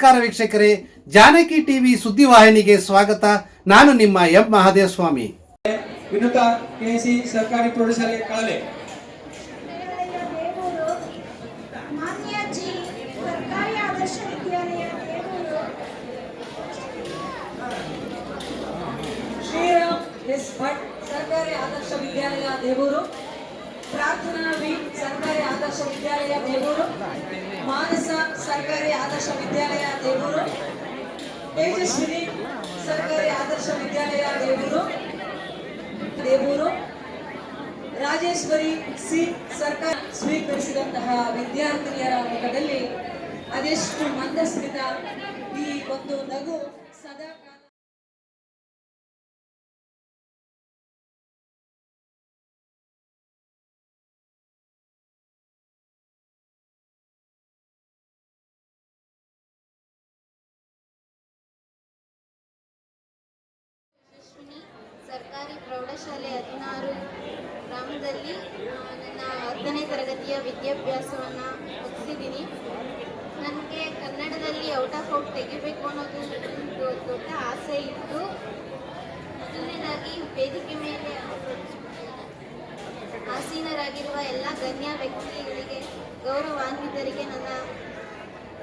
ನಮಸ್ಕಾರ ವೀಕ್ಷಕರೇ ಜಾನಕಿ ಟಿವಿ ಸುದ್ದಿವಾಹಿನಿಗೆ ಸ್ವಾಗತ. ನಾನು ನಿಮ್ಮ ಎಂ ಮಹಾದೇವ ಸ್ವಾಮಿ ವಿನುತ ಕೆಸಿ ಸರ್ಕಾರಿ ಪ್ರೌಢಶಾಲೆ ಶ್ರೀರಾಮ್ ಎಸ್ ಭಟ್ ಸರ್ಕಾರಿ ಆದರ್ಶ ವಿದ್ಯಾಲಯ ದೇವೂರು. ಪ್ರಾರ್ಥನಾ ವಿ ಸರ್ಕಾರಿ ಆದರ್ಶ ವಿದ್ಯಾಲಯ ದೇವೂರು, ಮಾನಸ ಸರ್ಕಾರಿ ಆದರ್ಶ ವಿದ್ಯಾಲಯ ದೇವೂರು ತೇಜಸ್ವಿನಿ ಸರ್ಕಾರಿ ಆದರ್ಶ ವಿದ್ಯಾಲಯ ದೇವೂರು ದೇವೂರು, ರಾಜೇಶ್ವರಿ ಸಿ ಸರ್ಕಾರ ಸ್ವೀಕರಿಸಿದಂತಹ ವಿದ್ಯಾರ್ಥಿನಿಯರ ಮುಖದಲ್ಲಿ ಅದೆಷ್ಟು ಮಂದಸ್ಮಿತ ಈ ಒಂದು ನಗು ಸದಾ ಪ್ರೌಢಶಾಲೆ ಹದಿನಾರು ಗ್ರಾಮದಲ್ಲಿ ನನ್ನ ಹತ್ತನೇ ತರಗತಿಯ ವಿದ್ಯಾಭ್ಯಾಸವನ್ನು ಮುಗಿಸಿದ್ದೀನಿ. ನನಗೆ ಕನ್ನಡದಲ್ಲಿ ಔಟ್ ಆಫ್ ಔಟ್ ತೆಗಿಬೇಕು ಅನ್ನೋದು ಒಂದು ದೊಡ್ಡ ಆಸೆ ಇತ್ತು. ಮೊದಲನೇದಾಗಿ ವೇದಿಕೆ ಮೇಲೆ ಆಸೀನರಾಗಿರುವ ಎಲ್ಲ ಗಣ್ಯ ವ್ಯಕ್ತಿಗಳಿಗೆ, ಗೌರವಾನ್ವಿತರಿಗೆ ನನ್ನ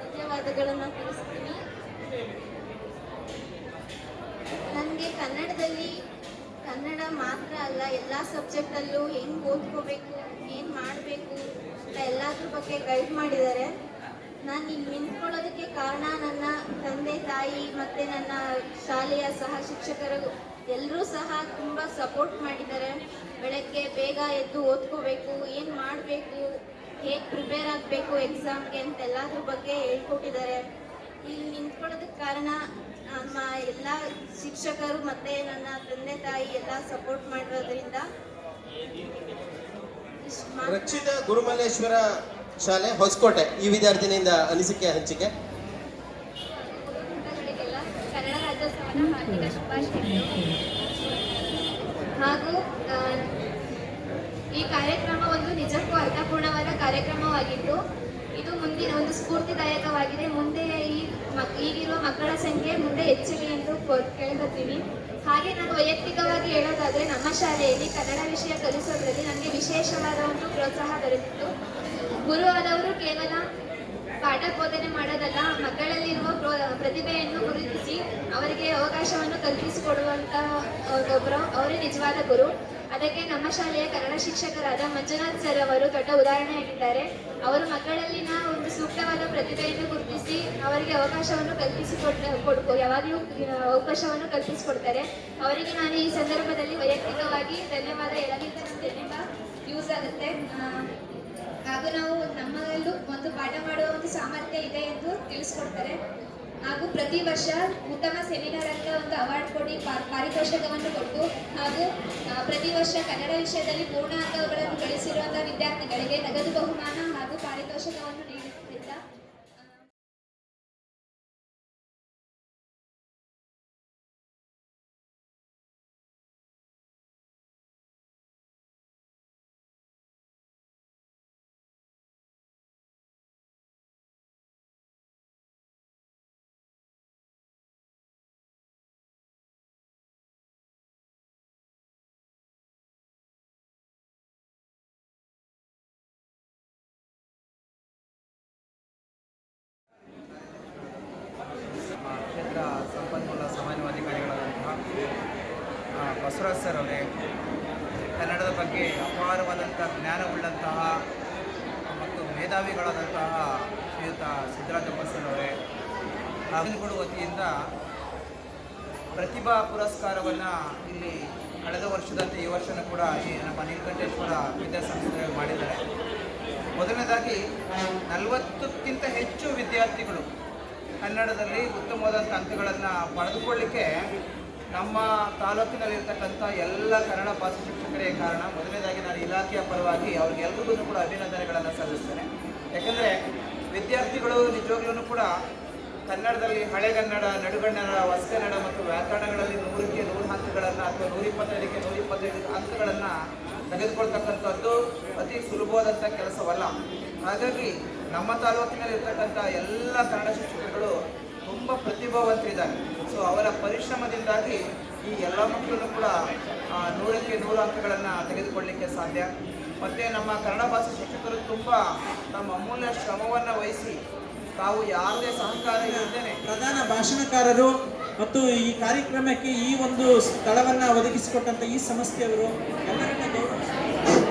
ಧನ್ಯವಾದಗಳನ್ನು ತಿಳಿಸ್ತೀನಿ. ನನಗೆ ಕನ್ನಡದಲ್ಲಿ ಕನ್ನಡ ಮಾತ್ರ ಅಲ್ಲ, ಎಲ್ಲ ಸಬ್ಜೆಕ್ಟಲ್ಲೂ ಹೆಂಗೆ ಓದ್ಕೋಬೇಕು, ಏನು ಮಾಡಬೇಕು ಅಂತ ಎಲ್ಲದ್ರ ಬಗ್ಗೆ ಗೈಡ್ ಮಾಡಿದ್ದಾರೆ. ನಾನು ಇಲ್ಲಿ ನಿಂತ್ಕೊಳ್ಳೋದಕ್ಕೆ ಕಾರಣ ನನ್ನ ತಂದೆ, ತಾಯಿ ಮತ್ತು ನನ್ನ ಶಾಲೆಯ ಸಹ ಶಿಕ್ಷಕರು ಎಲ್ಲರೂ ಸಹ ತುಂಬ ಸಪೋರ್ಟ್ ಮಾಡಿದ್ದಾರೆ. ಬೆಳಗ್ಗೆ ಬೇಗ ಎದ್ದು ಓದ್ಕೋಬೇಕು, ಏನು ಮಾಡಬೇಕು, ಹೇಗೆ ಪ್ರಿಪೇರ್ ಆಗಬೇಕು ಎಕ್ಸಾಮ್ಗೆ ಅಂತ ಎಲ್ಲದ್ರ ಬಗ್ಗೆ ಹೇಳ್ಕೊಟ್ಟಿದ್ದಾರೆ. ಕಾರಣ ನಮ್ಮ ಎಲ್ಲ ಶಿಕ್ಷಕರು ಮತ್ತೆ ನನ್ನ ತಂದೆ ತಾಯಿ ಎಲ್ಲ ಸಪೋರ್ಟ್ ಮಾಡಿರೋದ್ರಿಂದ ರಕ್ಷಿತ ಗುರುಮಲ್ಲೇಶ್ವರ ಶಾಲೆ ಹೊಸಕೋಟೆ ಈ ವಿದ್ಯಾರ್ಥಿನಿಯಿಂದ ಅನಿಸಿಕೆ ಹಂಚಿಕೆ. ಕನ್ನಡ ರಾಜ್ಯೋತ್ಸವದ ಹಾರ್ದಿಕ ಶುಭಾಶಯಗಳು. ಹಾಗೂ ಈ ಕಾರ್ಯಕ್ರಮ ಒಂದು ನಿಜಕ್ಕೂ ಅರ್ಥಪೂರ್ಣವಾದ ಕಾರ್ಯಕ್ರಮವಾಗಿದ್ದು ಇದು ಮುಂದಿನ ಒಂದು ಸ್ಫೂರ್ತಿದಾಯಕವಾಗಿದೆ. ಮುಂದೆ ಈ ಮಕ್ ಈಗಿರುವ ಮಕ್ಕಳ ಸಂಖ್ಯೆ ಮುಂದೆ ಹೆಚ್ಚಿಗೆ ಎಂದು ಕೇಳ್ಕೊತೀವಿ ಹಾಗೆ ನಾನು ವೈಯಕ್ತಿಕವಾಗಿ ಹೇಳೋದಾದ್ರೆ ನಮ್ಮ ಶಾಲೆಯಲ್ಲಿ ಕನ್ನಡ ವಿಷಯ ಕಲಿಸೋದ್ರಲ್ಲಿ ನನಗೆ ವಿಶೇಷವಾದ ಒಂದು ಪ್ರೋತ್ಸಾಹ ದೊರೆತಿತ್ತು. ಗುರು ಆದವರು ಕೇವಲ ಪಾಠ ಬೋಧನೆ ಮಾಡೋದಲ್ಲ, ಮಕ್ಕಳಲ್ಲಿರುವ ಪ್ರೋ- ಪ್ರತಿಭೆಯನ್ನು ಗುರುತಿಸಿ ಅವರಿಗೆ ಅವಕಾಶವನ್ನು ಕಲ್ಪಿಸಿಕೊಡುವಂತಹ ಒಬ್ಬರು. ಅವರೇ ನಿಜವಾದ ಗುರು. ಅದಕ್ಕೆ ನಮ್ಮ ಶಾಲೆಯ ಕನ್ನಡ ಶಿಕ್ಷಕರಾದ ಮಂಜುನಾಥ್ ಸರ್ ಅವರು ದೊಡ್ಡ ಉದಾಹರಣೆಯಾಗಿದ್ದಾರೆ. ಅವರು ಮಕ್ಕಳಲ್ಲಿನ ಒಂದು ಸೂಕ್ತವಾದ ಪ್ರತಿಭೆಯನ್ನು ಗುರುತಿಸಿ ಅವರಿಗೆ ಅವಕಾಶವನ್ನು ಕಲ್ಪಿಸಿಕೊಟ್ಟ ಯಾವಾಗಲೂ ಅವಕಾಶವನ್ನು ಕಲ್ಪಿಸಿಕೊಡ್ತಾರೆ. ಅವರಿಗೆ ನಾನು ಈ ಸಂದರ್ಭದಲ್ಲಿ ವೈಯಕ್ತಿಕವಾಗಿ ಧನ್ಯವಾದ ಹೇಳಬೇಕಂತೇನೆ ಯೂಸ್ ಆಗುತ್ತೆ. ಹಾಗೂ ನಾವು ನಮ್ಮಲ್ಲೂ ಒಂದು ಪಾಠ ಮಾಡುವ ಒಂದು ಸಾಮರ್ಥ್ಯ ಇದೆ ಎಂದು ತಿಳಿಸ್ಕೊಡ್ತಾರೆ. ಹಾಗೂ ಪ್ರತಿ ವರ್ಷ ಉತ್ತಮ ಸೆಮಿನಾರ್ ಅಂತ ಒಂದು ಅವಾರ್ಡ್ ಕೊಡಿ ಪಾರಿತೋಷಕವನ್ನು ಕೊಟ್ಟು ಹಾಗೂ ಪ್ರತಿ ವರ್ಷ ಕನ್ನಡ ವಿಷಯದಲ್ಲಿ ಪೂರ್ಣ ಅಂಕಗಳನ್ನು ಗಳಿಸಿರುವಂತಹ ವಿದ್ಯಾರ್ಥಿಗಳಿಗೆ ನಗದು ಬಹುಮಾನ ಹಾಗೂ ಪಾರಿತೋಷಕವನ್ನು ನೀಡುತ್ತಿದ್ದ ಬಸವರಾಜ್ ಸರ್ ಅವರೇ, ಕನ್ನಡದ ಬಗ್ಗೆ ಅಪಾರವಾದಂಥ ಜ್ಞಾನವುಳ್ಳಂತಹ ಮತ್ತು ಮೇಧಾವಿಗಳಾದಂತಹ ಶ್ರೀಯುತ ಸಿದ್ದರಾಜಪ್ಪ ಸರ್ ಅವರೇ ವತಿಯಿಂದ ಪ್ರತಿಭಾ ಪುರಸ್ಕಾರವನ್ನು ಇಲ್ಲಿ ಕಳೆದ ವರ್ಷದಂತೆ ಈ ವರ್ಷನೂ ಕೂಡ ಈ ನಮ್ಮ ನೀಲಕಂಠೇಶ್ವರ ವಿದ್ಯಾಸಂಸ್ಥೆ ಮಾಡಿದ್ದಾರೆ. ಮೊದಲನೇದಾಗಿ, ನಲವತ್ತಕ್ಕಿಂತ ಹೆಚ್ಚು ವಿದ್ಯಾರ್ಥಿಗಳು ಕನ್ನಡದಲ್ಲಿ ಉತ್ತಮವಾದಂಥ ಅಂಕಗಳನ್ನು ಪಡೆದುಕೊಳ್ಳಿಕ್ಕೆ ನಮ್ಮ ತಾಲೂಕಿನಲ್ಲಿರ್ತಕ್ಕಂಥ ಎಲ್ಲ ಕನ್ನಡ ಭಾಷಾ ಶಿಕ್ಷಕರೇ ಕಾರಣ. ಮೊದಲನೇದಾಗಿ ನಾನು ಇಲಾಖೆಯ ಪರವಾಗಿ ಅವ್ರಿಗೆಲ್ರಿಗೂ ಕೂಡ ಅಭಿನಂದನೆಗಳನ್ನು ಸಲ್ಲಿಸ್ತೇನೆ. ಯಾಕಂದರೆ ವಿದ್ಯಾರ್ಥಿಗಳು ನಿಜವಾಗ್ಲೂ ಕೂಡ ಕನ್ನಡದಲ್ಲಿ ಹಳೆಗನ್ನಡ ನಡುಗನ್ನಡ ಹೊಸಗನ್ನಡ ಮತ್ತು ವ್ಯಾಕರಣಗಳಲ್ಲಿ ನೂರಕ್ಕೆ ನೂರು ಹಂತಗಳನ್ನು ಅಥವಾ ನೂರ ಇಪ್ಪತ್ತೈದಕ್ಕೆ ನೂರ ಇಪ್ಪತ್ತೈದು ಅಂಕಗಳನ್ನು ತೆಗೆದುಕೊಳ್ತಕ್ಕಂಥದ್ದು ಅತಿ ಸುಲಭವಾದಂಥ ಕೆಲಸವಲ್ಲ. ಹಾಗಾಗಿ ನಮ್ಮ ತಾಲೂಕಿನಲ್ಲಿರ್ತಕ್ಕಂಥ ಎಲ್ಲ ಕನ್ನಡ ಶಿಕ್ಷಕರುಗಳು ತುಂಬ ಪ್ರತಿಭಾವಂತರಿದ್ದಾರೆ. ಸೊ ಅವರ ಪರಿಶ್ರಮದಿಂದಾಗಿ ಈ ಎಲ್ಲ ಮಕ್ಕಳನ್ನು ಕೂಡ ನೂರಕ್ಕೆ ನೂರು ಅಂಕಗಳನ್ನು ತೆಗೆದುಕೊಳ್ಳಲಿಕ್ಕೆ ಸಾಧ್ಯ. ಮತ್ತು ನಮ್ಮ ಕನ್ನಡ ಭಾಷೆ ಶಿಕ್ಷಕರು ತುಂಬ ತಮ್ಮ ಅಮೂಲ್ಯ ಶ್ರಮವನ್ನು ವಹಿಸಿ ತಾವು ಯಾವುದೇ ಸಹಕಾರ ಇಲ್ಲದೇ ಪ್ರಧಾನ ಭಾಷಣಕಾರರು ಮತ್ತು ಈ ಕಾರ್ಯಕ್ರಮಕ್ಕೆ ಈ ಒಂದು ಸ್ಥಳವನ್ನು ಒದಗಿಸಿಕೊಟ್ಟಂಥ ಈ ಸಂಸ್ಥೆಯವರು ಎಲ್ಲರನ್ನ ಗೌರವಿಸಿ